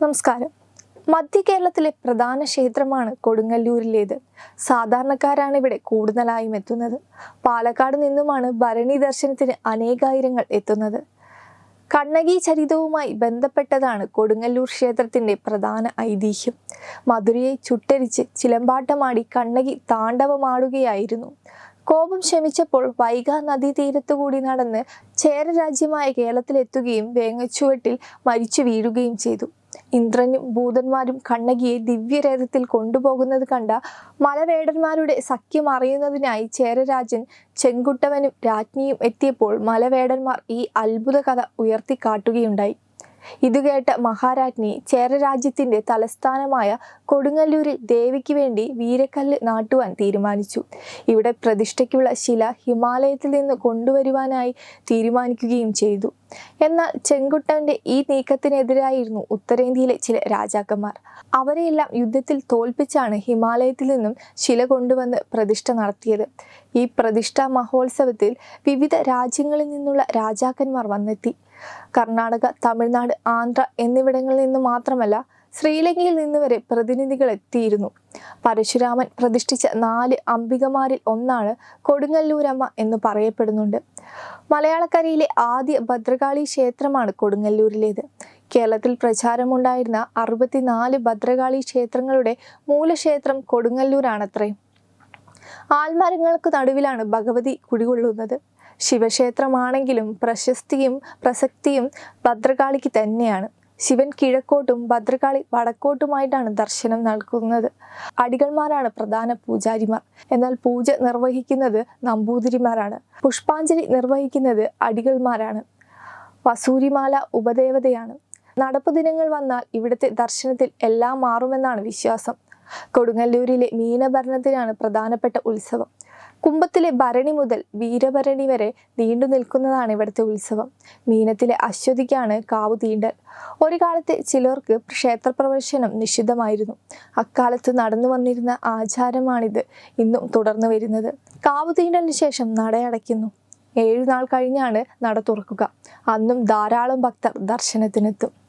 നമസ്കാരം. മധ്യ കേരളത്തിലെ പ്രധാന ക്ഷേത്രമാണ് കൊടുങ്ങല്ലൂരിലേത്. സാധാരണക്കാരാണ് ഇവിടെ കൂടുതലായും എത്തുന്നത്. പാലക്കാട് നിന്നുമാണ് ഭരണി ദർശനത്തിന് അനേകായിരങ്ങൾ എത്തുന്നത്. കണ്ണകി ചരിതവുമായി ബന്ധപ്പെട്ടതാണ് കൊടുങ്ങല്ലൂർ ക്ഷേത്രത്തിന്റെ പ്രധാന ഐതിഹ്യം. മധുരയെ ചുട്ടരിച്ച് ചിലമ്പാട്ടമാടി കണ്ണകി താണ്ഡവമാടുകയായിരുന്നു. കോപം ശമിച്ചപ്പോൾ വൈഗ നദീതീരത്തുകൂടി നടന്ന് ചേരരാജ്യമായ കേരളത്തിലെത്തുകയും വേങ്ങച്ചുവട്ടിൽ മരിച്ചു വീഴുകയും ചെയ്തു. ഇന്ദ്രനും ഭൂതന്മാരും കണ്ണകിയെ ദിവ്യരഥത്തിൽ കൊണ്ടുപോകുന്നത് കണ്ട മലവേടന്മാരുടെ സഖ്യം അറിയുന്നതിനായി ചേരരാജൻ ചെങ്കുട്ടവനും രാജ്ഞിയും എത്തിയപ്പോൾ മലവേടന്മാർ ഈ അത്ഭുത കഥ ഉയർത്തിക്കാട്ടുകയുണ്ടായി. ഇത് കേട്ട മഹാരാജ്ഞി ചേരരാജ്യത്തിന്റെ തലസ്ഥാനമായ കൊടുങ്ങല്ലൂരിൽ ദേവിക്ക് വേണ്ടി വീരക്കല്ല് നാട്ടുവാൻ തീരുമാനിച്ചു. ഇവിടെ പ്രതിഷ്ഠയ്ക്കുള്ള ശില ഹിമാലയത്തിൽ നിന്ന് കൊണ്ടുവരുവാനായി തീരുമാനിക്കുകയും ചെയ്തു. എന്നാൽ ചെങ്കുട്ടന്റെ ഈ നീക്കത്തിനെതിരായിരുന്നു ഉത്തരേന്ത്യയിലെ ചില രാജാക്കന്മാർ. അവരെയെല്ലാം യുദ്ധത്തിൽ തോൽപ്പിച്ചാണ് ഹിമാലയത്തിൽ നിന്നും ശില കൊണ്ടുവന്ന് പ്രതിഷ്ഠ നടത്തിയത്. ഈ പ്രതിഷ്ഠാ മഹോത്സവത്തിൽ വിവിധ രാജ്യങ്ങളിൽ നിന്നുള്ള രാജാക്കന്മാർ വന്നെത്തി. കർണാടക തമിഴ്നാട് ആന്ധ്ര എന്നിവിടങ്ങളിൽ നിന്ന് മാത്രമല്ല ശ്രീലങ്കയിൽ നിന്ന് വരെ പ്രതിനിധികൾ എത്തിയിരുന്നു. പരശുരാമൻ പ്രതിഷ്ഠിച്ച നാല് അംബികമാരിൽ ഒന്നാണ് കൊടുങ്ങല്ലൂരമ്മ എന്ന് പറയപ്പെടുന്നുണ്ട്. മലയാളക്കരയിലെ ആദ്യ ഭദ്രകാളി ക്ഷേത്രമാണ് കൊടുങ്ങല്ലൂരിലേത്. കേരളത്തിൽ പ്രചാരമുണ്ടായിരുന്ന അറുപത്തിനാല് ഭദ്രകാളി ക്ഷേത്രങ്ങളുടെ മൂലക്ഷേത്രം കൊടുങ്ങല്ലൂരാണത്രേ. ആൽമരങ്ങൾക്ക് നടുവിലാണ് ഭഗവതി കുടികൊള്ളുന്നത്. ശിവക്ഷേത്രമാണെങ്കിലും പ്രശസ്തിയും പ്രസക്തിയും ഭദ്രകാളിക്ക് തന്നെയാണ്. ശിവൻ കിഴക്കോട്ടും ഭദ്രകാളി വടക്കോട്ടുമായിട്ടാണ് ദർശനം നൽകുന്നത്. അടികൾമാരാണ് പ്രധാന പൂജാരിമാർ. എന്നാൽ പൂജ നിർവഹിക്കുന്നത് നമ്പൂതിരിമാരാണ്. പുഷ്പാഞ്ജലി നിർവഹിക്കുന്നത് അടികൾമാരാണ്. വസൂരിമാല ഉപദേവതയാണ്. നടപ്പ് ദിനങ്ങൾ വന്നാൽ ഇവിടുത്തെ ദർശനത്തിൽ എല്ലാം മാറുമെന്നാണ് വിശ്വാസം. കൊടുങ്ങല്ലൂരിലെ മീനഭരണത്തിനാണ് പ്രധാനപ്പെട്ട ഉത്സവം. കുംഭത്തിലെ ഭരണി മുതൽ വീരഭരണി വരെ നീണ്ടു നിൽക്കുന്നതാണ് ഇവിടുത്തെ ഉത്സവം. മീനത്തിലെ അശ്വതിക്കാണ് കാവ് തീണ്ടൽ. ഒരു കാലത്ത് ചിലർക്ക് ക്ഷേത്രപ്രവേശനം നിഷിദ്ധമായിരുന്നു. അക്കാലത്ത് നടന്നു വന്നിരുന്ന ആചാരമാണിത്. ഇന്നും തുടർന്നു വരുന്നത്. കാവ് തീണ്ടലിന് ശേഷം നടയടയ്ക്കുന്നു. ഏഴു നാൾ കഴിഞ്ഞാണ് നട തുറക്കുക. അന്നും ധാരാളം ഭക്തർ ദർശനത്തിനെത്തും.